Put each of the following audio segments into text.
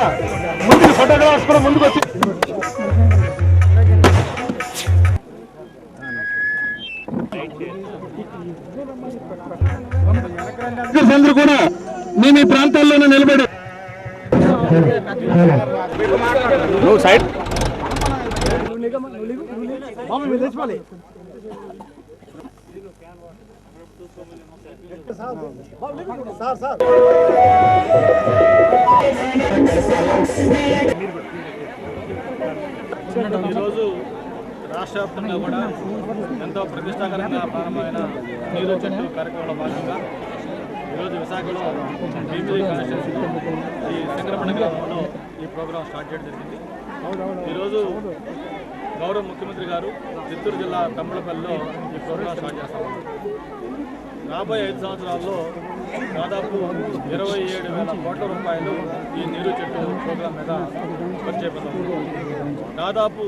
కూడా ముందుకు ఫోటోగ్రాఫర్స్ కూడా ముందుకు వచ్చి అందరూ కూడా మీ మీ ప్రాంతాల్లోనే నిలబడి సైడ్ ఈరోజు రాష్ట్ర వ్యాప్తంగా కూడా ఎంతో ప్రతిష్టాకరంగా ప్రారంభమైన నీరు చెట్టు కార్యక్రమంలో భాగంగా ఈరోజు విశాఖలో భీమిలి కాన్స్టిట్యూన్సీలో ఈ శంకరపణ గ్రామంలో ఈ ప్రోగ్రాం స్టార్ట్ చేయడం జరిగింది. ఈరోజు గౌరవ ముఖ్యమంత్రి గారు చిత్తూరు జిల్లా తమ్ములపల్లిలో ఈ ప్రోగ్రాం స్టార్ట్ చేస్తా. రాబోయే ఐదు సంవత్సరాల్లో దాదాపు ఇరవై ఏడు వేల కోట్ల రూపాయలు ఈ నీరు చెట్టు ప్రోగ్రాం మీద ఖర్చు చేపడతాం దాదాపు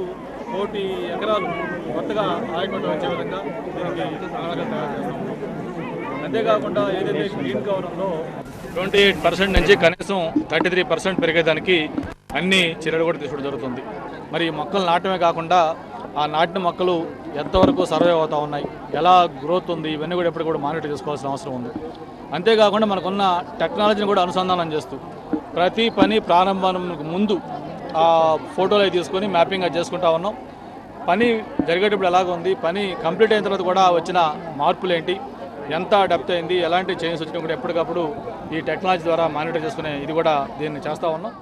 కోటి ఎకరాలు కొత్తగా ఆయకుండా వచ్చే విధంగా దీనికి ప్రణాళిక తయారు చేస్తాం. అంతేకాకుండా ఏదైతే గ్రీన్ కవర్ ఉందో ట్వంటీ ఎయిట్ పర్సెంట్ నుంచి కనీసం థర్టీ త్రీ పర్సెంట్ పెరిగేదానికి అన్ని చర్యలు కూడా తీసుకోవడం జరుగుతుంది. మరి ఈ మొక్కలు నాటమే కాకుండా ఆ నాటిన మొక్కలు ఎంతవరకు సర్వే అవుతూ ఉన్నాయి ఎలా గ్రోత్ ఉంది ఇవన్నీ కూడా ఎప్పుడు కూడా మానిటర్ చేసుకోవాల్సిన అవసరం ఉంది. అంతేకాకుండా మనకున్న టెక్నాలజీని కూడా అనుసంధానం చేస్తూ ప్రతి పని ప్రారంభానికి ముందు ఆ ఫోటోలు అవి తీసుకొని మ్యాపింగ్ అది చేసుకుంటా ఉన్నాం. పని జరిగేటప్పుడు ఎలాగ ఉంది పని కంప్లీట్ అయిన తర్వాత కూడా వచ్చిన మార్పులు ఏంటి ఎంత డెప్త్ అయింది ఎలాంటి చేంజెస్ వచ్చినా కూడా ఎప్పటికప్పుడు ఈ టెక్నాలజీ ద్వారా మానిటర్ చేసుకునే ఇది కూడా దీన్ని చేస్తూ ఉన్నాం.